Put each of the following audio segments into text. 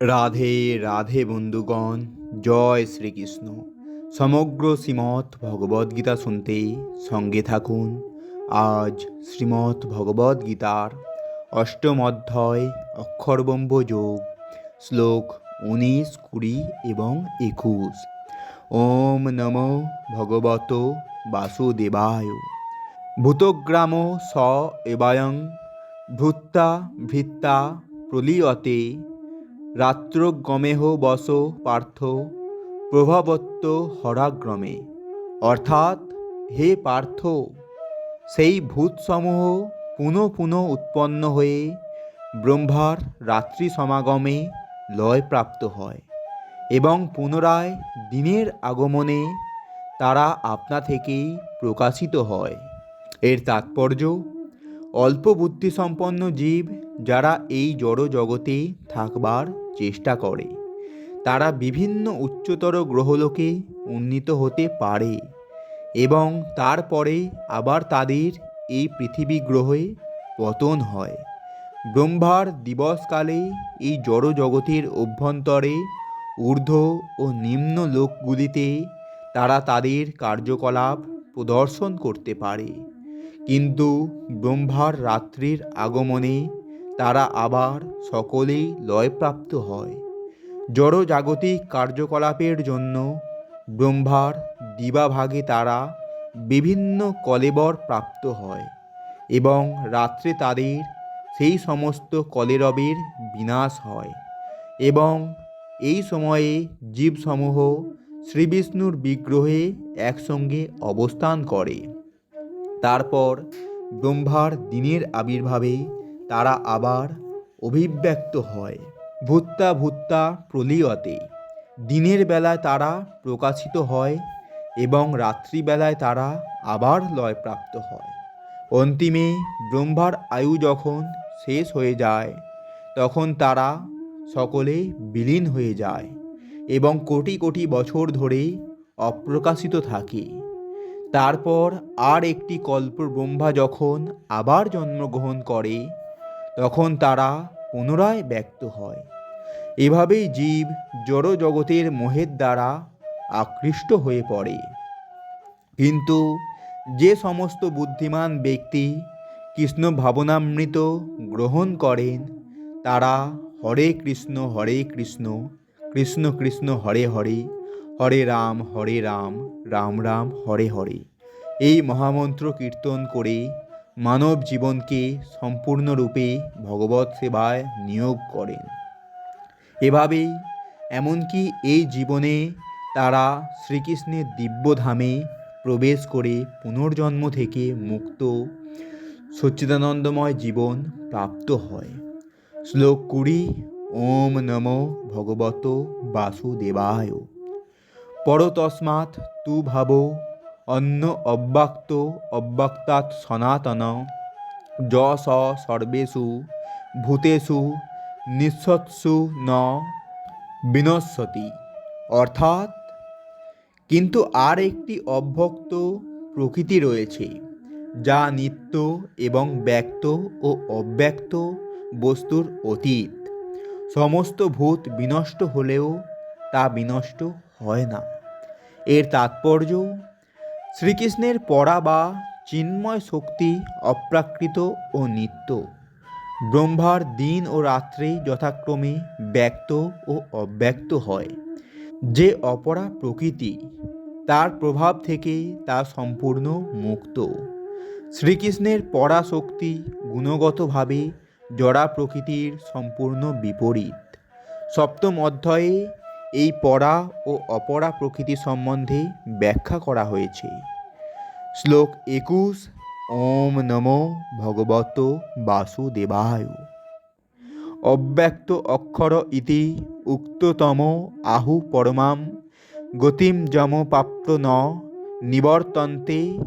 রাধে রাধে বন্ধুগণ, জয় শ্রীকৃষ্ণ। সমগ্র শ্রীমৎ ভগবদ্গীতা শুনতে সঙ্গে থাকুন। আজ শ্রীমৎ ভগবদ্গীতার অষ্টম অধ্যায়, অক্ষরবম্ব যোগ, শ্লোক উনিশ, কুড়ি এবং একুশ। ওম নম ভগবত বাসুদেবায়। ভূতগ্রাম স এবায়ং, ভূত্তা ভৃত্তা প্রলীয়তে রাত্রগমেহ বস পার্থ, প্রভাবত্ব হরাগ্রমে। অর্থাৎ, হে পার্থ, সেই ভূতসমূহ পুনঃ পুনঃ উৎপন্ন হয়ে ব্রহ্মার রাত্রি সমাগমে লয়প্রাপ্ত হয় এবং পুনরায় দিনের আগমনে তারা আপনা থেকেই প্রকাশিত হয়। এর তাৎপর্য অল্প বুদ্ধিসম্পন্ন জীব যারা এই জড় জগতে থাকবার চেষ্টা করে, তারা বিভিন্ন উচ্চতর গ্রহলোকে উন্নীত হতে পারে এবং তারপরে আবার তাদের এই পৃথিবী গ্রহে পতন হয়। ব্রহ্মার দিবসকালে এই জড় জগতের অভ্যন্তরে ঊর্ধ্ব ও নিম্ন লোকগুলিতে তারা তাদের কার্যকলাপ প্রদর্শন করতে পারে। কিন্তু ব্রহ্মার রাত্রির আগমনে তারা আবার সকলেই লয়প্রাপ্ত হয়। জড় জাগতিক কার্যকলাপের জন্য ব্রহ্মার দিবাভাগে তারা বিভিন্ন কলেবর প্রাপ্ত হয় এবং রাত্রে তাদের সেই সমস্ত কলেরবের বিনাশ হয় এবং এই সময়ে জীবসমূহ শ্রীবিষ্ণুর বিগ্রহে একসঙ্গে অবস্থান করে। তারপর ব্রহ্মার দিনের আবির্ভাবে তারা আবার অভিব্যক্ত হয়। ভূত্তা ভূত্তা প্রলীয়তে। দিনের বেলায় তারা প্রকাশিত হয় এবং রাত্রিবেলায় তারা আবার লয়প্রাপ্ত হয়। অন্তিমে ব্রহ্মার আয়ু যখন শেষ হয়ে যায়, তখন তারা সকলে বিলীন হয়ে যায় এবং কোটি কোটি বছর ধরে অপ্রকাশিত থাকে। তারপর আর একটি কল্প ব্রহ্মা যখন আবার জন্মগ্রহণ করে, তখন তারা পুনরায় ব্যক্ত হয়। এভাবেই জীব জড় জগতের মোহের দ্বারা আকৃষ্ট হয়ে পড়ে। কিন্তু যে সমস্ত বুদ্ধিমান ব্যক্তি কৃষ্ণ ভাবনামৃত গ্রহণ করেন, তারা হরে কৃষ্ণ হরে কৃষ্ণ কৃষ্ণ কৃষ্ণ, হরে হরে হরে রাম হরে রাম রাম রাম, হরে হরে। এই মহামন্ত্র কীর্তন করে মানব জীবনকে সম্পূর্ণরূপে ভগবত সেবায় নিয়োগ করেন। এভাবেই এমনকি এই জীবনে তারা শ্রীকৃষ্ণের দিব্যধামে প্রবেশ করে পুনর্জন্ম থেকে মুক্ত, সচ্চিদানন্দময় জীবন প্রাপ্ত হয়। শ্লোক কুড়ি, ওম নম ভগবত বাসুদেবায়। পরতস্মাৎ তু ভাব অন্য অব্যক্ত অব্যক্তাৎ সনাতন। য স সর্বেষু, ভূতেষু, নিঃসৎসু ন বিনশ্বতি। অর্থাৎ, কিন্তু আর একটি অভ্যক্ত প্রকৃতি রয়েছে, যা নিত্য এবং ব্যক্ত ও অব্যক্ত বস্তুর অতীত। সমস্ত ভূত বিনষ্ট হলেও তা বিনষ্ট হয় না। এর তাৎপর্য? শ্রীকৃষ্ণের পড়া বা চিন্ময় শক্তি অপ্রাকৃত ও নিত্য। ব্রহ্মার দিন ও রাত্রে যথাক্রমে ব্যক্ত ও অব্যক্ত হয়। যে অপরা প্রকৃতি, তার প্রভাব থেকে তা সম্পূর্ণ মুক্ত। শ্রীকৃষ্ণের পরাশক্তি গুণগতভাবে জড়া প্রকৃতির সম্পূর্ণ বিপরীত। সপ্তম অধ্যায়ে এই পরা ও অপরা প্রকৃতি সম্বন্ধে ব্যাখ্যা করা হয়েছে। শ্লোক একুশ, ওম নম ভগবত বাসুদেবায়। অব্যক্ত অক্ষর ইতি উক্ততম আহু পরমাম, গতিম যম প্রাপ্ত ন, নিবর্তন্তে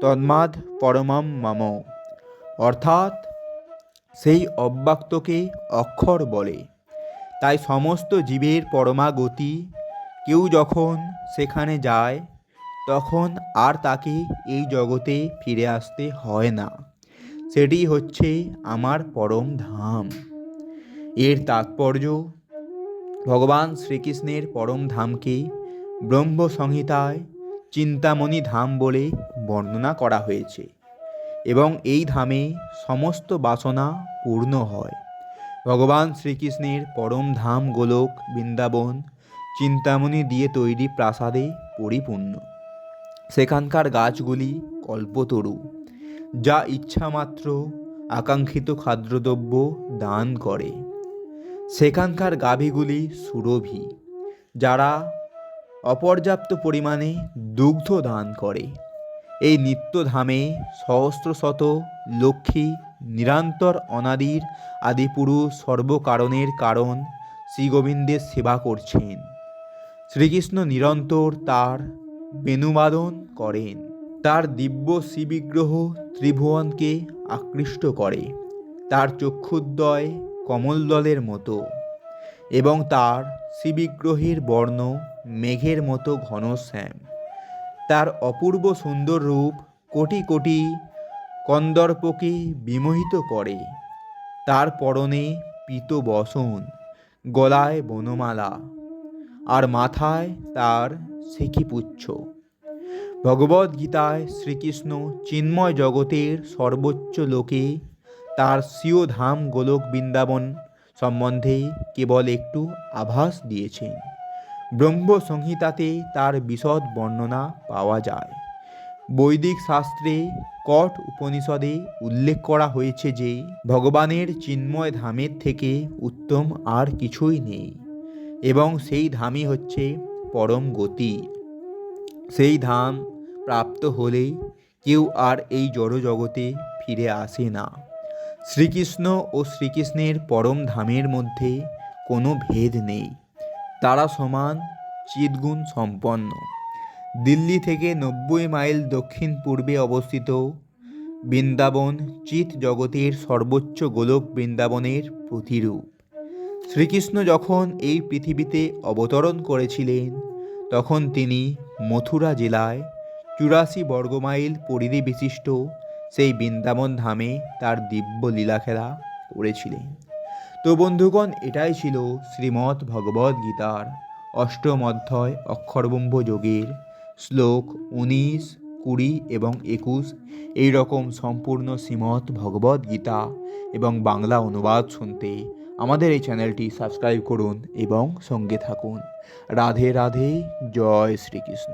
তন্মাদ পরমাম মম। অর্থাৎ, সেই অব্যক্তকে অক্ষর বলে। তাই সমস্ত জীবের পরমাগতি কেউ যখন সেখানে যায়, তখন আর তাকে এই জগতে ফিরে আসতে হয় না। সেটি হচ্ছে আমার পরম ধাম। এর তাৎপর্য, ভগবান শ্রীকৃষ্ণের পরম ধামকে ব্রহ্ম সংহিতায় চিন্তামণি ধাম বলে বর্ণনা করা হয়েছে এবং এই ধামে সমস্ত বাসনা পূর্ণ হয়। ভগবান শ্রীকৃষ্ণের পরম ধাম গোলক বৃন্দাবন চিন্তামণি দিয়ে তৈরি প্রাসাদে পরিপূর্ণ। সেখানকার গাছগুলি কল্পতরু, যা ইচ্ছামাত্র আকাঙ্ক্ষিত খাদ্যদ্রব্য দান করে। সেখানকার গাভীগুলি সুরভি, যারা অপর্যাপ্ত পরিমাণে দুগ্ধ দান করে। এই নিত্যধামে সহস্র শত লক্ষ্মী নিরন্তর অনাদির আদিপুরুষ সর্বকারণের কারণ শ্রীগোবিন্দের সেবা করছেন। শ্রীকৃষ্ণ নিরন্তর তার বেণুবাদন করেন। তার দিব্য শ্রীবিগ্রহ ত্রিভুবনকে আকৃষ্ট করে। তার চক্ষুদ্বয় কমলদলের মতো এবং তার শ্রীবিগ্রহের বর্ণ মেঘের মতো ঘনশ্যাম তার অপূর্ব সুন্দর রূপ কোটি কোটি কন্দর্পকে বিমোহিত করে। তার পরনে পীত বসন, গলায় বনমালা, আর মাথায় তার সিকিপুচ্ছ ভগবদ্গীতায় শ্রীকৃষ্ণ চিন্ময় জগতের সর্বোচ্চ লোকে তার স্বীয় ধাম গোলক বৃন্দাবন সম্বন্ধে কেবল একটু আভাস দিয়েছেন। ব্রহ্ম সংহিতাতে তার বিশদ বর্ণনা পাওয়া যায়। বৈদিক শাস্ত্রে কট উপনিষদে উল্লেখ করা হয়েছে যে, ভগবানের চিন্ময় ধামের থেকে উত্তম আর কিছুই নেই এবং সেই ধামই হচ্ছে পরম গতি। সেই ধাম প্রাপ্ত হলেই কেউ আর এই জড় জগতে ফিরে আসে না। শ্রীকৃষ্ণ ও শ্রীকৃষ্ণের পরম ধামের মধ্যে কোনো ভেদ নেই। তারা সমান চিৎগুণ সম্পন্ন। দিল্লি থেকে নব্বই মাইল দক্ষিণ পূর্বে অবস্থিত বৃন্দাবন চিত জগতের সর্বোচ্চ গোলক বৃন্দাবনের প্রতিরূপ। শ্রীকৃষ্ণ যখন এই পৃথিবীতে অবতরণ করেছিলেন, তখন তিনি মথুরা জেলায় চুরাশি বর্গমাইল পরিধি বিশিষ্ট সেই বৃন্দাবন ধামে তার দিব্য লীলাখেলা করেছিলেন। তো বন্ধুগণ, এটাই ছিল শ্রীমদ্ ভগবদ গীতার অষ্টম অধ্যায় অক্ষরবম্ভ যোগের শ্লোক উনিশ, কুড়ি এবং একুশ। এই রকম সম্পূর্ণ শ্রীমৎ ভগবদ গীতা এবং বাংলা অনুবাদ শুনতে আমাদের এই চ্যানেলটি সাবস্ক্রাইব করুন এবং সঙ্গে থাকুন। রাধে রাধে, জয় শ্রীকৃষ্ণ।